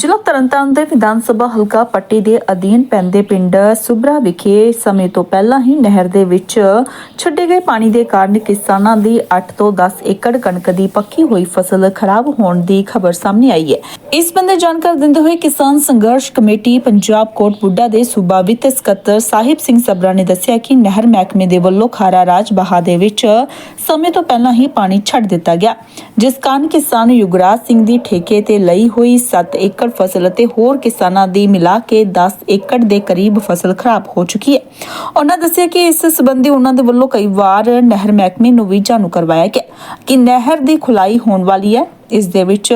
ਜ਼ਿਲ੍ਹਾ ਤਰਨਤਾਰਨ ਦੇ ਵਿਧਾਨ ਸਭਾ ਹਲਕਾ ਪੱਟੀ ਦੇ ਅਧੀਨ ਪੈਂਦੇ ਪਿੰਡ ਸੁਬਰਾ ਵਿਖੇ ਸਮੇਂ ਤੋਂ ਪਹਿਲਾਂ ਹੀ ਨਹਿਰ ਦੇ ਵਿੱਚ ਛੱਡੇ ਗਏ ਪਾਣੀ ਦੇ ਕਾਰਨ ਕਿਸਾਨਾਂ ਦੀ 8 ਤੋਂ 10 ਏਕੜ ਕਣਕ ਦੀ ਪੱਕੀ ਹੋਈ ਫਸਲ ਖਰਾਬ ਹੋਣ ਦੀ ਖਬਰ ਸਾਹਮਣੇ ਆਈ ਹੈ। ਇਸ ਸੰਬੰਧੀ ਜਾਣਕਾਰੀ ਦਿੰਦੇ ਹੋਏ ਕਿਸਾਨ ਸੰਘਰਸ਼ ਕਮੇਟੀ ਪੰਜਾਬ ਕੋਟ ਬੁੱਢਾ ਦੇ ਸੂਬਾ ਵਿੱਤ ਸਕੱਤਰ ਸਾਹਿਬ ਸਿੰਘ ਸਬਰਾ ਨੇ ਦੱਸਿਆ ਕਿ ਨਹਿਰ ਮਹਿਕਮੇ ਦੇ ਵੱਲੋਂ ਖਾਰਾ ਰਾਜ ਬਹਾ ਦੇ ਵਿੱਚ ਸਮੇਂ ਤੋਂ ਪਹਿਲਾਂ ਹੀ ਪਾਣੀ ਛੱਡ ਦਿੱਤਾ ਗਿਆ, ਜਿਸ ਕਾਰਨ ਕਿਸਾਨ ਯੁਗਰਾਜ ਸਿੰਘ ਦੀ ਠੇਕੇ ਤੇ ਲਈ ਹੋਈ 7 ਏਕੜ ਫਸਲ ਅਤੇ ਹੋਰ ਕਿਸਾਨਾਂ ਦੀ ਮਿਲਾ ਕੇ 10 ਏਕੜ ਦੇ ਕਰੀਬ ਫਸਲ ਖਰਾਬ ਹੋ ਚੁੱਕੀ ਹੈ। ਉਹਨਾਂ ਦੱਸਿਆ ਕਿ ਇਸ ਸੰਬੰਧੀ ਉਹਨਾਂ ਦੇ ਵੱਲੋਂ ਕਈ ਵਾਰ ਨਹਿਰ ਮਹਿਕਮੇ ਨੂੰ ਵੀ ਜਾਣੂ ਕਰਵਾਇਆ ਗਿਆ ਕਿ ਨਹਿਰ ਦੀ ਖੁਲਾਈ ਹੋਣ ਵਾਲੀ ਹੈ। ਇਸ ਦੇ ਵਿੱਚ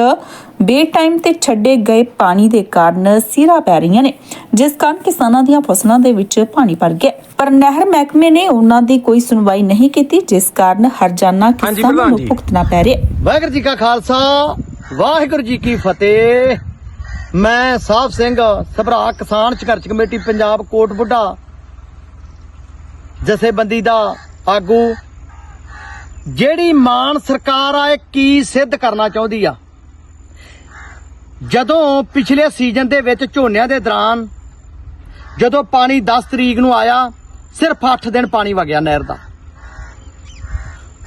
ਬੇ ਟਾਈਮ ਤੇ ਛੱਡੇ ਗਏ ਪਾਣੀ ਦੇ ਕਾਰਨ ਸੀਰਾ ਪੈ ਰਹੀਆਂ ਨੇ ਜਿਸ ਕਾਰਨ ਕਿਸਾਨਾਂ ਦੀਆਂ ਫਸਲਾਂ ਦੇ ਵਿੱਚ ਪਾਣੀ ਭਰ ਗਿਆ ਪਰ ਨਹਿਰ ਮਹਿਕਮੇ ਨੇ ਉਹਨਾਂ ਦੀ ਕੋਈ ਸੁਣਵਾਈ ਨਹੀਂ ਕੀਤੀ ਜਿਸ ਕਾਰਨ ਹਰਜਾਨਾ ਕਿਸਾਨਾਂ ਨੂੰ। ਭੁਗਤਣਾ ਪੈ ਰਿਹਾ ਵਾਹਿਗੁਰੂ ਜੀ ਕਾ ਖਾਲਸਾ ਵਾਹਿਗੁਰੂ ਜੀ ਕੀ ਫਤਿਹ। ਮੈਂ ਸਾਹਿਬ ਸਿੰਘ, ਸਭਰਾ ਕਿਸਾਨ ਸੰਘਰਸ਼ ਕਮੇਟੀ, ਪੰਜਾਬ ਕੋਟ ਬੁੱਢਾ। ਜਥੇਬੰਦੀ ਦਾ ਆਗੂ। ਜਿਹੜੀ ਮਾਨ ਸਰਕਾਰ ਆ, ਇਹ ਕੀ ਸਿੱਧ ਕਰਨਾ ਚਾਹੁੰਦੀ ਆ? ਜਦੋਂ ਪਿਛਲੇ ਸੀਜ਼ਨ ਦੇ ਵਿੱਚ ਝੋਨਿਆਂ ਦੇ ਦੌਰਾਨ, ਜਦੋਂ ਪਾਣੀ 10 ਤਰੀਕ ਨੂੰ ਆਇਆ, ਸਿਰਫ 8 ਦਿਨ ਪਾਣੀ ਵਗਿਆ ਨਹਿਰ ਦਾ।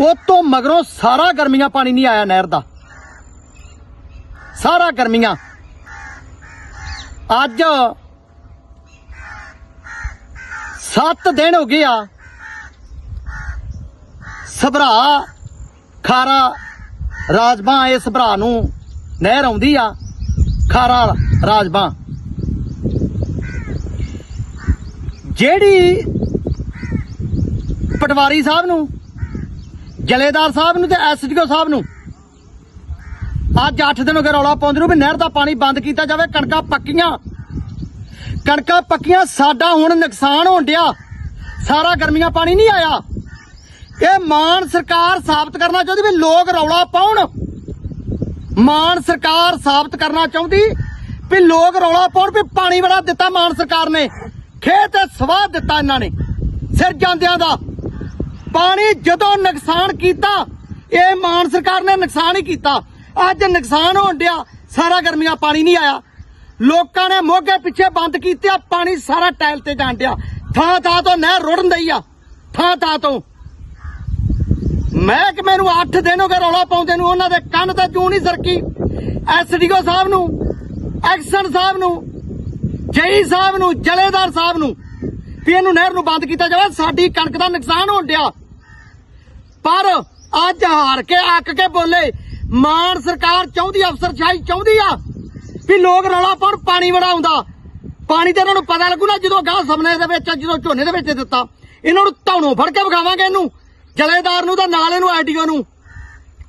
ਉਹ ਤੋਂ ਮਗਰੋਂ ਸਾਰਾ ਗਰਮੀਆਂ ਪਾਣੀ ਨਹੀਂ ਆਇਆ ਨਹਿਰ ਦਾ। ਸਾਰਾ ਗਰਮੀਆਂ ਅੱਜ 7 ਦਿਨ ਹੋ ਗਏ ਆ। ਸਭਰਾ ਖਾਰਾ ਰਾਜਬਾਂ, ਇਸ ਭਰਾ ਨੂੰ ਨਹਿਰ ਆਉਂਦੀ ਆ, ਖਾਰਾ ਰਾਜਬਾਂ। ਜਿਹੜੀ ਪਟਵਾਰੀ ਸਾਹਿਬ ਨੂੰ, ਜਲੇਦਾਰ ਸਾਹਿਬ ਨੂੰ ਤੇ ਐਸਡੀਓ ਸਾਹਿਬ ਨੂੰ ਅੱਜ 8 ਦਿਨ ਹੋ ਗਏ ਰੌਲਾ ਪਾਉਂਦੇ ਨੂੰ ਵੀ ਨਹਿਰ ਦਾ ਪਾਣੀ ਬੰਦ ਕੀਤਾ ਜਾਵੇ, ਕਣਕਾਂ ਪੱਕੀਆਂ। ਕਣਕਾਂ ਪੱਕੀਆਂ, ਸਾਡਾ ਹੁਣ ਨੁਕਸਾਨ ਹੋਣ ਡਿਆ। ਸਾਰਾ ਗਰਮੀਆਂ ਪਾਣੀ ਨਹੀਂ ਆਇਆ। ਇਹ ਮਾਨ ਸਰਕਾਰ ਸਾਬਤ ਕਰਨਾ ਚਾਹੁੰਦੀ ਵੀ ਲੋਕ ਰੌਲਾ ਪਾਉਣ। ਮਾਨ ਸਰਕਾਰ ਸਾਬਤ ਕਰਨਾ ਚਾਹੁੰਦੀ ਵੀ ਲੋਕ ਰੌਲਾ ਪਾਉਣ ਵੀ ਪਾਣੀ ਬੜਾ ਦਿੱਤਾ ਮਾਨ ਸਰਕਾਰ ਨੇ। ਖੇਤ ਤੇ ਸਵਾਹ ਦਿੱਤਾ ਇਹਨਾਂ ਨੇ, ਸਿਰ ਜਾਂਦਿਆਂ ਦਾ। ਪਾਣੀ ਜਦੋਂ ਨੁਕਸਾਨ ਕੀਤਾ, ਇਹ ਮਾਨ ਸਰਕਾਰ ਨੇ ਨੁਕਸਾਨ ਹੀ ਕੀਤਾ। ਅੱਜ ਨੁਕਸਾਨ ਹੋਣ ਡਿਆ, ਸਾਰਾ ਗਰਮੀਆਂ ਪਾਣੀ ਨਹੀਂ ਆਇਆ। ਲੋਕਾਂ ਨੇ ਮੋਗੇ ਪਿੱਛੇ ਬੰਦ ਕੀਤੇ ਆ, ਪਾਣੀ ਸਾਰਾ ਟਾਇਲ ਤੇ ਜਾਣ ਡਿਆ। ਥਾਂ ਥਾਂ ਤੋਂ ਨਹਿਰ ਰੁੜਨ ਦਈ ਆ, ਥਾਂ ਥਾਂ ਤੋਂ। ਮੈਂ ਕਿ ਮੈਨੂੰ 8 ਦਿਨ ਹੋ ਗਏ ਰੌਲਾ ਪਾਉਂਦੇ ਨੂੰ, ਉਹਨਾਂ ਦੇ ਕੰਨ ਤੇ ਜੂ ਨਹੀਂ ਸਰਕੀ। ਐਸਡੀਓ ਸਾਹਿਬ ਨੂੰ, ਐਕਸ਼ਨ ਸਾਹਿਬ ਨੂੰ ਜਈ ਸਾਹਿਬ ਨੂੰ, ਜਲੇਦਾਰ ਸਾਹਿਬ ਨੂੰ ਵੀ ਇਹਨੂੰ ਨਹਿਰ ਨੂੰ ਬੰਦ ਕੀਤਾ ਜਾਵੇ, ਸਾਡੀ ਕਣਕ ਦਾ ਨੁਕਸਾਨ ਹੋਣ ਡਿਆ। ਪਰ ਅੱਜ ਹਾਰ ਕੇ ਅੱਕ ਕੇ ਬੋਲੇ ਮਾਨ ਸਰਕਾਰ ਚਾਹੁੰਦੀ ਅਫਸਰਸ਼ਾਹੀ ਚਾਹੁੰਦੀ ਆ ਵੀ ਲੋਕ ਰੌਲਾ ਪਾਉਣ ਪਾਣੀ ਬੜਾ ਆਉਂਦਾ ਪਾਣੀ ਤੇ ਇਹਨਾਂ ਨੂੰ ਪਤਾ ਲੱਗੂ ਨਾ ਜਦੋਂ ਗਾਹ ਸਮਨੇ ਦੇ ਵਿੱਚ ਜਦੋਂ ਝੋਨੇ ਦੇ ਵਿੱਚ ਦਿੱਤਾ। ਇਹਨਾਂ ਨੂੰ ਧੌਣੋਂ ਫੜ ਕੇ ਵਿਖਾਵਾਂਗੇ ਇਹਨੂੰ ਜਲੇਦਾਰ ਨੂੰ ਤਾਂ ਨਾਲ ਇਹਨੂੰ ਆਈਡੀਓ ਨੂੰ।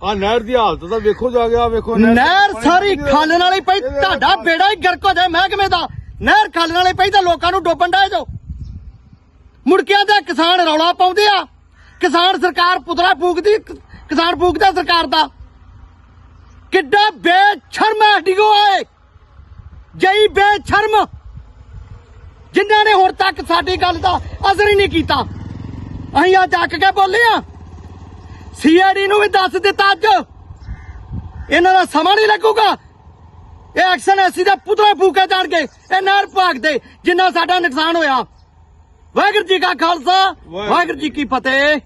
ਆ ਨਹਿਰ ਦੀ ਹਾਲਤ ਤਾਂ ਵੇਖੋ ਜਾ ਗਿਆ ਵੇਖੋ ਨਹਿਰ ਸਾਰੀ ਖਾਲਣ ਵਾਲੀ ਪਈ ਤੁਹਾਡਾ ਬੇੜਾ ਹੀ ਗਰਕ ਹੋ ਜਾਏ ਮਹਿਕਮੇ ਦਾ। ਨਹਿਰ ਖਾਲਣ ਵਾਲੀ ਪਈ ਤਾਂ ਲੋਕਾਂ ਨੂੰ ਡੋਬਣ ਡਾਏ ਜੋ ਮੁੜਕਿਆਂ ਦੇ ਕਿਸਾਨ ਰੌਲਾ ਪਾਉਂਦੇ ਆ। ਕਿਸਾਨ ਸਰਕਾਰ ਪੁਤਲਾ ਫੂਕਦੀ ਕਿਸਾਨ ਫੂਕਦਾ ਸਰਕਾਰ ਦਾ। ਕਿੱਡਾ ਬੇਸ਼ਰਮ ਡੀਓ ਆਏ ਜਈ ਬੇਸ਼ਰਮ। ਜਿਨ੍ਹਾਂ ਨੇ ਹੁਣ ਤੱਕ ਸਾਡੀ ਗੱਲ ਦਾ ਅਸਰ ਹੀ ਨਹੀਂ ਕੀਤਾ। ਅਸੀਂ ਅੱਜ ਅੱਕ ਕੇ ਬੋਲੇ ਆ ਸੀਆਈਡੀ ਨੂੰ ਵੀ ਦੱਸ ਦਿੱਤਾ ਅੱਜ। ਇਹਨਾਂ ਦਾ ਸਮਾਂ ਨਹੀਂ ਲੱਗੂਗਾ। ਇਹ ਐਕਸ਼ਨ ਐਸੀ ਦਾ ਪੁਤਲੇ ਫੂਕੇ ਜਾਣਗੇ। ਇਹ ਨਹਿਰ ਭਾਗ ਦੇ ਜਿੰਨਾ ਸਾਡਾ ਨੁਕਸਾਨ ਹੋਇਆ। ਵਾਹਿਗੁਰੂ ਜੀ ਕਾ ਖਾਲਸਾ। ਵਾਹਿਗੁਰੂ ਜੀ ਕੀ ਫਤਿਹ।